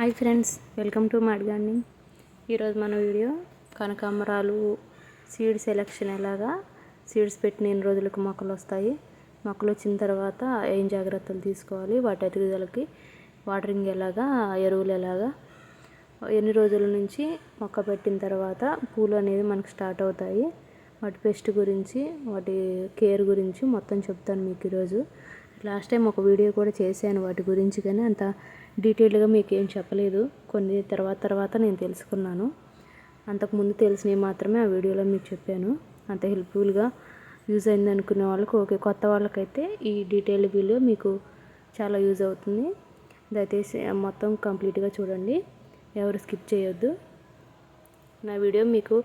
Hi friends welcome to mad gardening. ఈరోజు మన video కనకాంబరాలు సీడ్ సెలెక్షన్ ఎలాగా సీడ్స్ పెట్టిన ఎన్ని రోజులకు మొక్కలు వస్తాయి మొక్కలు వచ్చిన తర్వాత ఏం జాగ్రత్తలు తీసుకోవాలి వాటి ఎదుగుదలకి వాటరింగ్ ఎలాగా ఎరువులు ఎలాగా ఎన్ని రోజుల నుంచి మొక్క పెట్టిన తర్వాత పూలు అనేది మనకు స్టార్ట్ అవుతాయి. వాటి పెస్ట్ గురించి వాటి కేర్ గురించి మొత్తం చెప్తాను మీకు ఈరోజు. లాస్ట్ టైం ఒక వీడియో కూడా చేశాను వాటి గురించి కానీ అంత డీటెయిల్గా మీకు ఏం చెప్పలేదు. కొన్ని తర్వాత తర్వాత నేను తెలుసుకున్నాను. అంతకుముందు తెలిసినవి మాత్రమే ఆ వీడియోలో మీకు చెప్పాను. అంత హెల్ప్ఫుల్గా యూజ్ అయింది అనుకునే వాళ్ళకి ఓకే కొత్త వాళ్ళకైతే ఈ డీటెయిల్ వీడియో మీకు చాలా యూజ్ అవుతుంది. దయచేసి మొత్తం కంప్లీట్గా చూడండి. ఎవరు స్కిప్ చేయొద్దు. నా వీడియో మీకు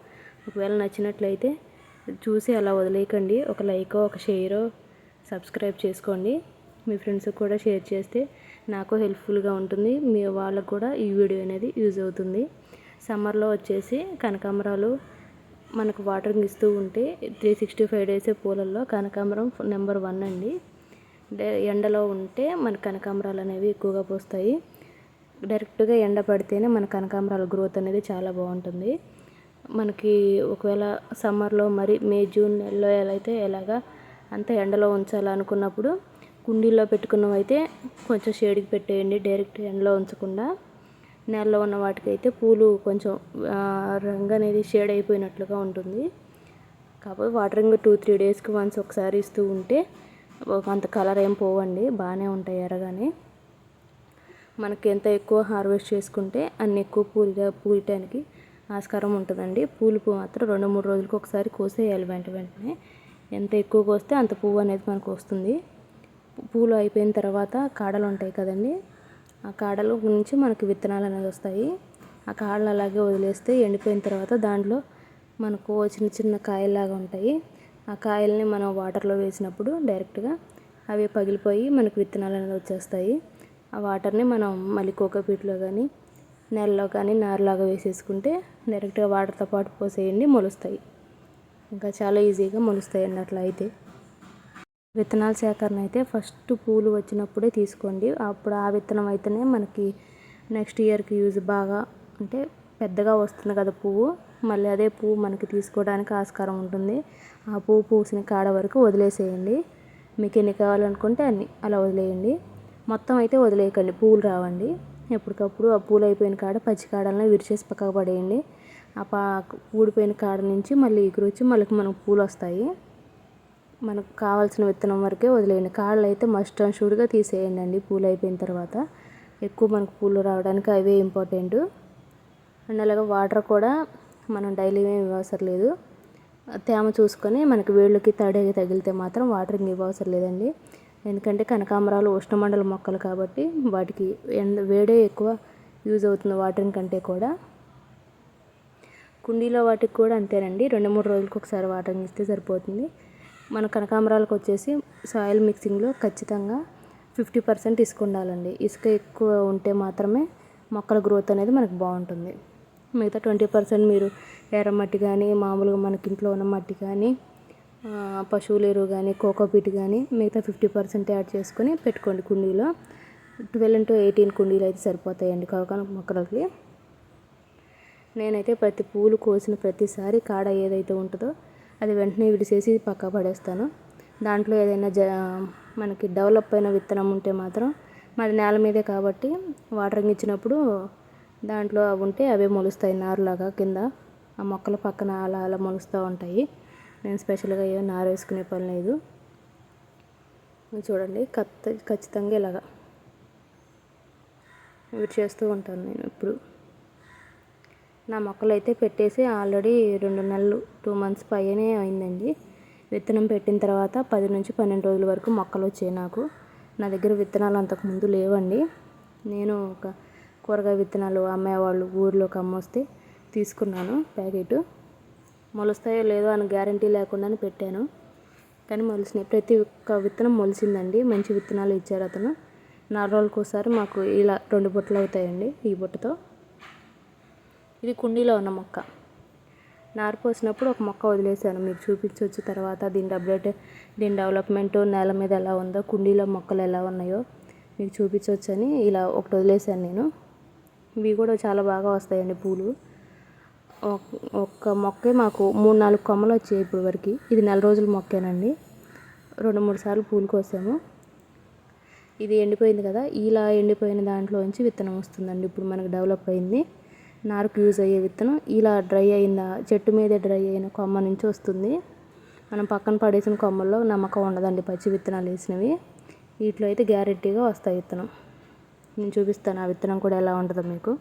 ఒకవేళ నచ్చినట్లయితే చూసి అలా వదిలేయకండి. ఒక లైకో ఒక షేరో సబ్స్క్రైబ్ చేసుకోండి. మీ ఫ్రెండ్స్కి కూడా షేర్ చేస్తే నాకు హెల్ప్ఫుల్గా ఉంటుంది. మీ వాళ్ళకు కూడా ఈ వీడియో అనేది యూజ్ అవుతుంది. సమ్మర్లో వచ్చేసి కనకాంబరాలు మనకు వాటరింగ్ ఇస్తూ ఉంటే త్రీ సిక్స్టీ ఫైవ్ డేస్ పూలల్లో కనకాంబరం నెంబర్ వన్ అండి. ఎండలో ఉంటే మన కనకాంబరాలు అనేవి ఎక్కువగా పోస్తాయి. డైరెక్ట్గా ఎండ పడితేనే మన కనకాంబరాల గ్రోత్ అనేది చాలా బాగుంటుంది. మనకి ఒకవేళ సమ్మర్లో మరి మే జూన్ నెలలో ఎలా అయితే ఎలాగా అంత ఎండలో ఉంచాలనుకున్నప్పుడు కుండీల్లో పెట్టుకున్నవైతే కొంచెం షేడ్కి పెట్టేయండి డైరెక్ట్ ఎండలో ఉంచకుండా. నేలలో ఉన్న వాటికైతే పూలు కొంచెం రంగు అనేది షేడ్ అయిపోయినట్లుగా ఉంటుంది. కాకపోతే వాటరింగ్ టూ త్రీ డేస్కి వన్స్ ఒకసారి ఇస్తూ ఉంటే అంత కలర్ ఏం పోవండి బాగానే ఉంటాయి ఎరగానే. మనకి ఎంత ఎక్కువ హార్వెస్ట్ చేసుకుంటే అన్ని ఎక్కువ పూలుగా పూయటానికి ఆస్కారం ఉంటుందండి. పూలు మాత్రం రెండు మూడు రోజులకు ఒకసారి కోసేయాలి వెంట వెంటనే. ఎంత ఎక్కువ కోస్తే అంత పువ్వు అనేది మనకు వస్తుంది. పూలు అయిపోయిన తర్వాత కాడలు ఉంటాయి కదండి. ఆ కాడల నుంచి మనకి విత్తనాలు అనేది వస్తాయి. ఆ కాడలు అలాగే వదిలేస్తే ఎండిపోయిన తర్వాత దాంట్లో మనకు చిన్న చిన్న కాయల్లాగా ఉంటాయి. ఆ కాయల్ని మనం వాటర్లో వేసినప్పుడు డైరెక్ట్గా అవి పగిలిపోయి మనకు విత్తనాలు అనేది వచ్చేస్తాయి. ఆ వాటర్ని మనం మళ్ళీ కోకోపీట్లో కానీ నెలలో కానీ నారులాగా వేసేసుకుంటే డైరెక్ట్గా వాటర్తో పాటు పోసేయండి మొలుస్తాయి. ఇంకా చాలా ఈజీగా మొలుస్తాయి అన్నట్లు అయితే. విత్తనాల సేకరణ అయితే ఫస్ట్ పూలు వచ్చినప్పుడే తీసుకోండి. అప్పుడు ఆ విత్తనం అయితేనే మనకి నెక్స్ట్ ఇయర్కి యూజ్ బాగా అంటే పెద్దగా వస్తుంది కదా పువ్వు. మళ్ళీ అదే పువ్వు మనకి తీసుకోవడానికి ఆస్కారం ఉంటుంది. ఆ పువ్వు పూసిన కాడ వరకు వదిలేసేయండి. మీకు ఎన్ని కావాలనుకుంటే అన్ని అలా వదిలేయండి. మొత్తం అయితే వదిలేయకండి. పువ్వులు రావండి. ఎప్పటికప్పుడు ఆ పూలు అయిపోయిన కాడ పచ్చి కాడలను విరిచేసి పక్కకు పడేయండి. ఆ పా ఊడిపోయిన కాడ నుంచి మళ్ళీ ఎగురు వచ్చి మళ్ళీ మనకు పూలు వస్తాయి. మనకు కావాల్సిన విత్తనం వరకే వదిలేయండి. కాళ్ళు అయితే మస్ట్ అండ్ షూడ్గా తీసేయండి అండి. పూలు అయిపోయిన తర్వాత ఎక్కువ మనకు పూలు రావడానికి అవే ఇంపార్టెంట్ అండ్ అలాగే వాటర్ కూడా మనం డైలీ ఏమి ఇవ్వవసరం లేదు. తేమ చూసుకొని మనకి వేళ్ళకి తడి తగిలితే మాత్రం వాటరింగ్ ఇవ్వవసరం లేదండి. ఎందుకంటే కనకాంబరాలు ఉష్ణమండల మొక్కలు కాబట్టి వాటికి ఎండ వేడే ఎక్కువ యూజ్ అవుతుంది వాటరింగ్ కంటే కూడా. కుండీలో వాటికి కూడా అంతేనండి. రెండు మూడు రోజులకు ఒకసారి వాటరింగ్ ఇస్తే సరిపోతుంది. మన కనకాంబరాలకు వచ్చేసి సాయిల్ మిక్సింగ్లో ఖచ్చితంగా ఫిఫ్టీ పర్సెంట్ ఇసుక ఉండాలండి. ఇసుక ఎక్కువ ఉంటే మాత్రమే మొక్కల గ్రోత్ అనేది మనకు బాగుంటుంది. మిగతా ట్వంటీ పర్సెంట్ మీరు ఎర్రమట్టి కానీ మామూలుగా మనకి ఇంట్లో ఉన్న మట్టి కానీ పశువుల ఎరువు కానీ కోకోపీట్ కానీ మిగతా ఫిఫ్టీ పర్సెంట్ యాడ్ చేసుకొని పెట్టుకోండి కుండీలో. ట్వెల్వ్ ఇంటూ ఎయిటీన్ కుండీలు అయితే సరిపోతాయండి కాక మొక్కలకి. నేనైతే ప్రతి పూలు కోసిన ప్రతిసారి కాడ ఏదైతే ఉంటుందో అది వెంటనే విడిసేసి పక్క పడేస్తాను. దాంట్లో ఏదైనా జ మనకి డెవలప్ అయిన విత్తనం ఉంటే మాత్రం మాది నేల మీదే కాబట్టి వాటరింగ్ ఇచ్చినప్పుడు దాంట్లో అవి ఉంటే అవే మొలుస్తాయి నారులాగా కింద. ఆ మొక్కల పక్కన అలా అలా మొలుస్తూ ఉంటాయి. నేను స్పెషల్గా ఏ నారు వేసుకునే పని లేదు. చూడండి కత్త ఖచ్చితంగా ఇలాగా. ఇవి చేస్తూ ఉంటాను నేను ఇప్పుడు. నా మొక్కలు అయితే పెట్టేసి ఆల్రెడీ రెండు నెలలు టూ మంత్స్ పైనే అయిందండి. విత్తనం పెట్టిన తర్వాత పది నుంచి పన్నెండు రోజుల వరకు మొక్కలు వచ్చాయి నాకు. నా దగ్గర విత్తనాలు అంతకుముందు లేవండి. నేను ఒక కూరగాయ విత్తనాలు అమ్మేవాళ్ళు ఊర్లోకి అమ్మొస్తే తీసుకున్నాను ప్యాకెట్. మొలుస్తాయో లేదో అని గ్యారంటీ లేకుండానే పెట్టాను. కానీ మొలిసినాయి. ప్రతి ఒక్క విత్తనం మొలిసిందండి. మంచి విత్తనాలు ఇచ్చారు అతను. నాలుగు రోజులకు ఒకసారి మాకు ఇలా రెండు బుట్టలు అవుతాయండి ఈ బుట్టతో. ఇది కుండీలో ఉన్న మొక్క. నారు పోసినప్పుడు ఒక మొక్క వదిలేసాను మీకు చూపించవచ్చు తర్వాత దీని అప్డేట్ దీని డెవలప్మెంట్ నేల మీద ఎలా ఉందో కుండీలో మొక్కలు ఎలా ఉన్నాయో మీకు చూపించవచ్చు అని ఇలా ఒకటి వదిలేసాను నేను. ఇవి కూడా చాలా బాగా వస్తాయండి పూలు. ఒక్క మొక్కే మాకు మూడు నాలుగు కొమ్మలు వచ్చాయి ఇప్పుడు వరకు. ఇది నెల రోజుల మొక్కేనండి. రెండు మూడు సార్లు పూలు కోసాము. ఇది ఎండిపోయింది కదా ఇలా ఎండిపోయిన దాంట్లోంచి విత్తనం వస్తుందండి. ఇప్పుడు మనకు డెవలప్ అయింది. నారుకు యూజ్ అయ్యే విత్తనం. ఇలా డ్రై అయిన చెట్టు మీద డ్రై అయిన కొమ్మ నుంచి వస్తుంది. మనం పక్కన పడేసిన కొమ్మల్లో నమ్మకం ఉండదండి పచ్చి విత్తనాలు వేసినవి. వీటిలో అయితే గ్యారెంటీగా వస్తాయి విత్తనం. నేను చూపిస్తాను ఆ విత్తనం కూడా ఎలా ఉంటుందో మీకు.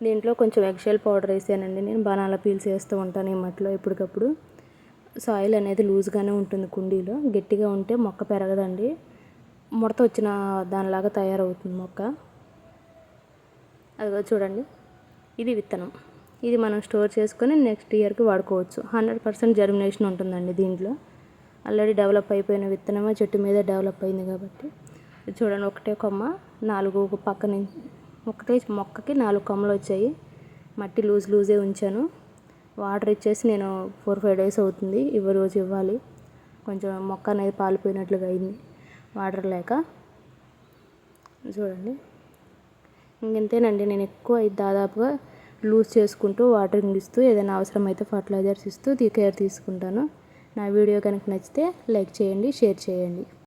దీంట్లో కొంచెం ఎగ్షెల్ పౌడర్ వేసానండి నేను. బనాలా పీల్స్ వేస్తూ ఉంటాను ఈ మట్టిలో ఎప్పటికప్పుడు. సాయిల్ అనేది లూజ్గానే ఉంటుంది కుండీలో. గట్టిగా ఉంటే మొక్క పెరగదండి. ముడత వచ్చిన దానిలాగా తయారవుతుంది మొక్క. అదిగో చూడండి. ఇది విత్తనం. ఇది మనం స్టోర్ చేసుకొని నెక్స్ట్ ఇయర్కి వాడుకోవచ్చు. హండ్రెడ్ పర్సెంట్ జర్మినేషన్ ఉంటుందండి దీంట్లో. ఆల్రెడీ డెవలప్ అయిపోయిన విత్తనమే చెట్టు మీద డెవలప్ అయింది కాబట్టి. చూడండి ఒకటే కొమ్మ నాలుగు పక్క నుంచి ఒకటే మొక్కకి నాలుగు కొమ్మలు వచ్చాయి. మట్టి లూజ్ లూజే ఉంచాను. వాటర్ ఇచ్చేసి నేను ఫోర్ ఫైవ్ డేస్ అవుతుంది. ఇవ్వ రోజు ఇవ్వాలి. కొంచెం మొక్క అనేది పాలిపోయినట్లుగా అయింది. వాటర్ లేక. చూడండి. ఇంకంతేనండి నేను ఎక్కువ దాదాపుగా లూజ్ చేసుకుంటూ వాటరింగ్ ఇస్తూ ఏదైనా అవసరమైతే ఫర్టిలైజర్స్ ఇస్తూ కేర్ తీసుకుంటాను. నా వీడియో కనుక నచ్చితే లైక్ చేయండి షేర్ చేయండి.